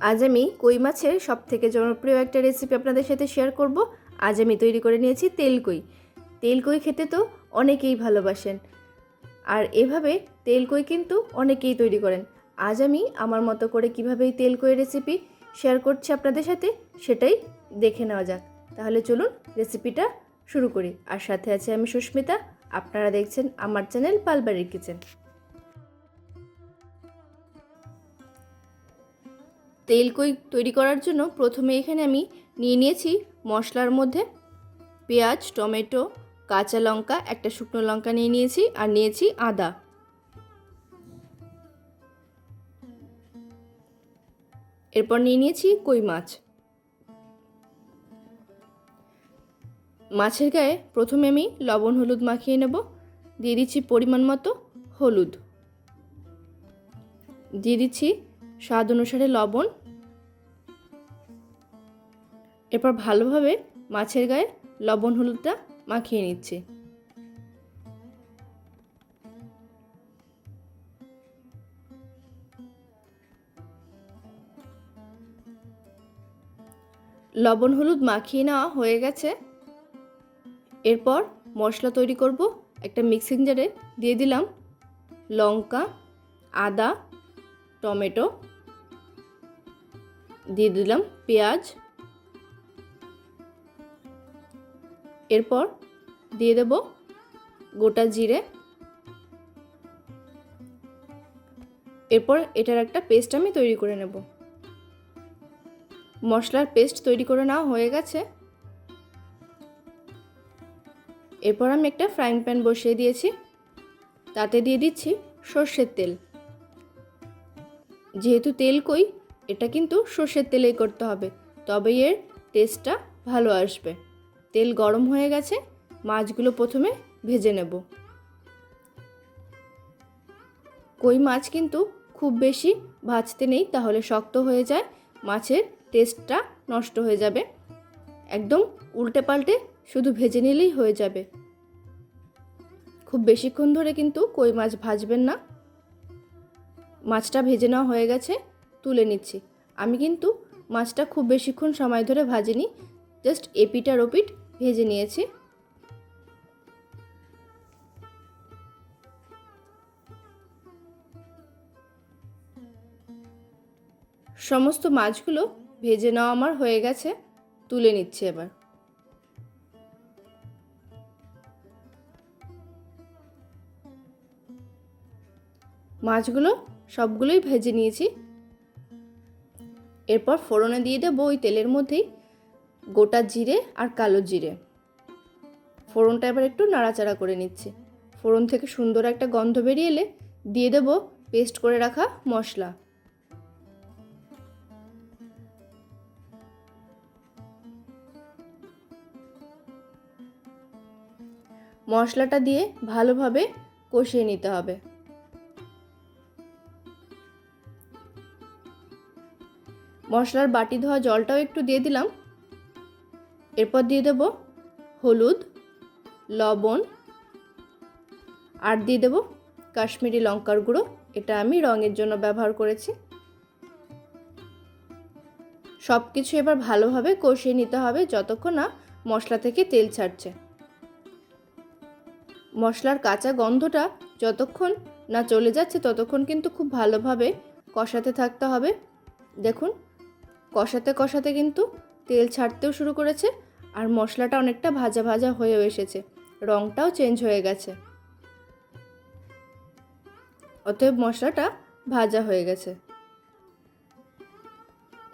আজ আমি কই মাছের সব থেকে জনপ্রিয় একটা রেসিপি আপনাদের সাথে শেয়ার করব। আজ আমি তৈরি করে নিয়েছি তেল কই। তেল কই খেতে তো অনেকেই ভালোবাসেন। আর এভাবে তেল কই কিন্তু অনেকেই তৈরি করেন। আজ আমি আমার মতো করে কীভাবে এই তেল কই রেসিপি শেয়ার করছি আপনাদের সাথে সেটাই দেখে নেওয়া যাক। তাহলে চলুন রেসিপিটা শুরু করি। আর সাথে আছে আমি সুস্মিতা। আপনারা দেখছেন আমার চ্যানেল পালবাড়ির কিচেন তেল কই তৈরি করার জন্য প্রথমে এখানে আমি নিয়ে নিয়েছি মশলার মধ্যে পেঁয়াজ, টমেটো, কাঁচা লঙ্কা, একটা শুকনো লঙ্কা নিয়ে নিয়েছি আর নিয়েছি আদা। এরপর নিয়ে নিয়েছি কই মাছ। মাছের গায়ে প্রথমে আমি লবণ, হলুদ মাখিয়ে নেব। দিয়ে দিচ্ছি পরিমাণ মতো হলুদ। দিয়ে দিচ্ছি স্বাদ অনুসারে লবণ এরপর ভালোভাবে মাছের গায়ে লবণ হলুদটা মাখিয়ে নিচ্ছি। লবণ হলুদ মাখিয়ে নেওয়া হয়ে গেছে। এরপর মশলা তৈরি করব। একটা মিক্সিং জারে দিয়ে দিলাম লঙ্কা, আদা, টমেটো, দিয়ে দিলাম পেঁয়াজ এরপর দিয়ে দেব গোটা জিরে। এরপর এটার একটা পেস্ট আমি তৈরি করে নেব। মশলার পেস্ট তৈরি করে নেওয়া হয়ে গেছে। এরপর আমি একটা ফ্রাইং প্যান বসিয়ে দিয়েছি। তাতে দিয়ে দিচ্ছি সর্ষের তেল। যেহেতু তেল কই, এটা কিন্তু সর্ষের তেলেই করতে হবে তবে এর টেস্টটা ভালো আসবে। তেল গরম হয়ে গেছে, মাছগুলো প্রথমে ভেজে নেব। কই মাছ কিন্তু খুব বেশি ভাজতে নেই, তাহলে শক্ত হয়ে যায়, মাছের টেস্টটা নষ্ট হয়ে যাবে। একদম উল্টে পাল্টে শুধু ভেজে নিলেই হয়ে যাবে। খুব বেশিক্ষণ ধরে কিন্তু কই মাছ ভাজবেন না। মাছটা ভেজে নেওয়া হয়ে গেছে, তুলে নিচ্ছি। আমি কিন্তু মাছটা খুব বেশিক্ষণ সময় ধরে ভাজিনি, জাস্ট এপিট আর ওপিট ভেজে নিয়েছি। সমস্ত মাছগুলো ভেজে নেওয়া আমার হয়ে গেছে, তুলে নিচ্ছি এবার। মাছগুলো সবগুলোই ভেজে নিয়েছি। এরপর ফোড়নে দিয়ে দেবো ওই তেলের মধ্যেই গোটা জিরে আর কালো জিরে। ফোড়নটা এবার একটু নাড়াচাড়া করে নিচ্ছি। ফোড়ন থেকে সুন্দর একটা গন্ধ বেরিয়ে এলে দিয়ে দেবো পেস্ট করে রাখা মশলা। মশলাটা দিয়ে ভালোভাবে কষিয়ে নিতে হবে। মশলার বাটি ধোয়া জলটাও একটু দিয়ে দিলাম। এরপর দিয়ে দেব হলুদ, লবণ, আর দিয়ে দেব কাশ্মীরি লঙ্কার গুঁড়ো। এটা আমি রঙের জন্য ব্যবহার করেছি। সব কিছু এবার ভালোভাবে কষিয়ে নিতে হবে যতক্ষণ না মশলা থেকে তেল ছাড়ছে। মশলার কাঁচা গন্ধটা যতক্ষণ না চলে যাচ্ছে ততক্ষণ কিন্তু খুব ভালোভাবে কষাতে থাকতে হবে। দেখুন, কষাতে কষাতে কিন্তু তেল ছাড়তেও শুরু করেছে। আর মশলাটা অনেকটা ভাজা ভাজা হয়েও এসেছে। রঙটাও চেঞ্জ হয়ে গেছে। অতএব মশলাটা ভাজা হয়ে গেছে।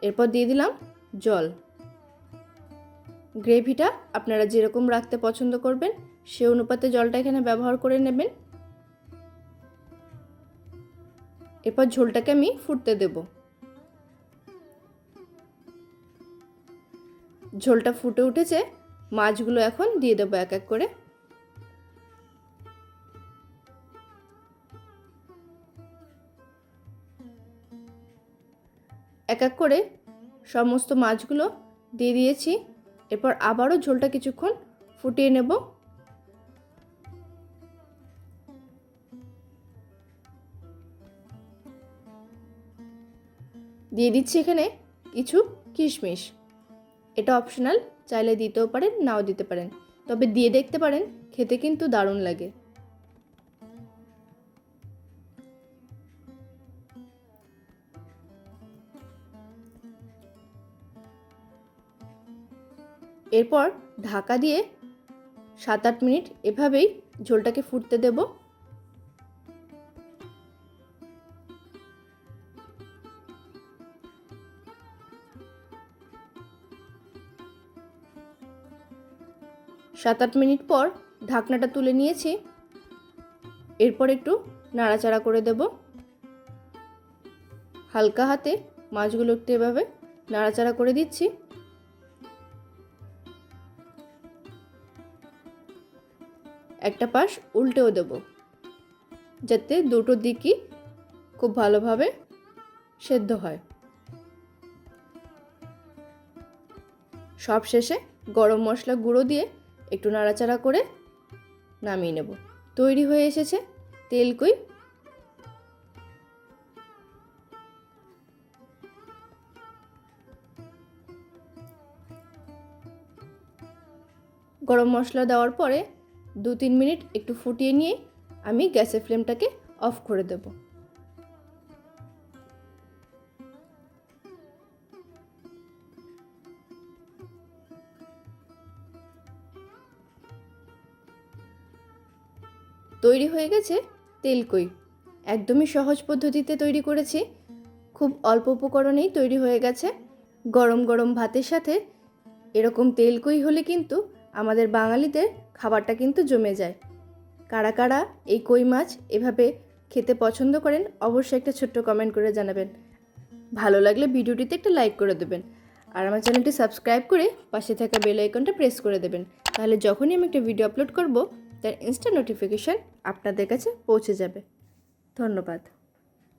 এরপর দিয়ে দিলাম জল। গ্রেভিটা আপনারা যেরকম রাখতে পছন্দ করবেন, সে অনুপাতে জলটা এখানে ব্যবহার করে নেবেন। এরপর ঝোলটাকে আমি ফুটতে দেব। ঝোলটা ফুটে উঠেছে, মাছগুলো এখন দিয়ে দেবো এক এক করে। এক এক করে সমস্ত মাছগুলো দিয়ে দিয়েছি, এরপর আবারও ঝোলটা কিছুক্ষণ ফুটিয়ে নেব। দিয়ে দিচ্ছি এখানে কিছু কিশমিশ। এটা অপশনাল চাইলে দিতেও পারেন, নাও দিতে পারেন। তবে দিয়ে দেখতে পারেন, খেতে কিন্তু দারুণ লাগে। এরপর ঢাকা দিয়ে সাত আট মিনিট এভাবেই ঝোলটাকে ফুটতে দেব। সাত আট মিনিট পর ঢাকনাটা তুলে নিয়েছি। এরপর একটু নাড়াচাড়া করে দেব। হালকা হাতে মাছগুলো একটু এভাবে নাড়াচাড়া করে দিচ্ছি। একটা পাশ উল্টেও দেব, যাতে দুটো দিকই খুব ভালোভাবে সেদ্ধ হয়। সব শেষে গরম মশলা গুঁড়ো দিয়ে একটু নাড়াচাড়া করে নামিয়ে নেব। তৈরি হয়ে এসেছে তেলকুই গরম মশলা দেওয়ার পরে দু তিন মিনিট একটু ফুটিয়ে নিয়ে আমি গ্যাসের ফ্লেমটাকে অফ করে দেব। তৈরি হয়ে গেছে তেলকই। একদমই সহজ পদ্ধতিতে তৈরি করেছি। খুব অল্প উপকরণেই তৈরি হয়ে গেছে। গরম গরম ভাতের সাথে এরকম তেলকই হলে কিন্তু আমাদের বাঙালিদের খাবারটা কিন্তু জমে যায়। কারা কারা এই কই মাছ এভাবে খেতে পছন্দ করেন অবশ্যই একটা ছোট্ট কমেন্ট করে জানাবেন। ভালো লাগলে ভিডিওটিতে একটা লাইক করে দেবেন। আর আমার চ্যানেলটি সাবস্ক্রাইব করে পাশে থাকা বেল আইকনটা প্রেস করে দেবেন। তাহলে যখনই আমি একটা ভিডিও আপলোড করব তার ইনস্টা নোটিফিকেশান আপনাদের কাছে পৌঁছে যাবে। ধন্যবাদ।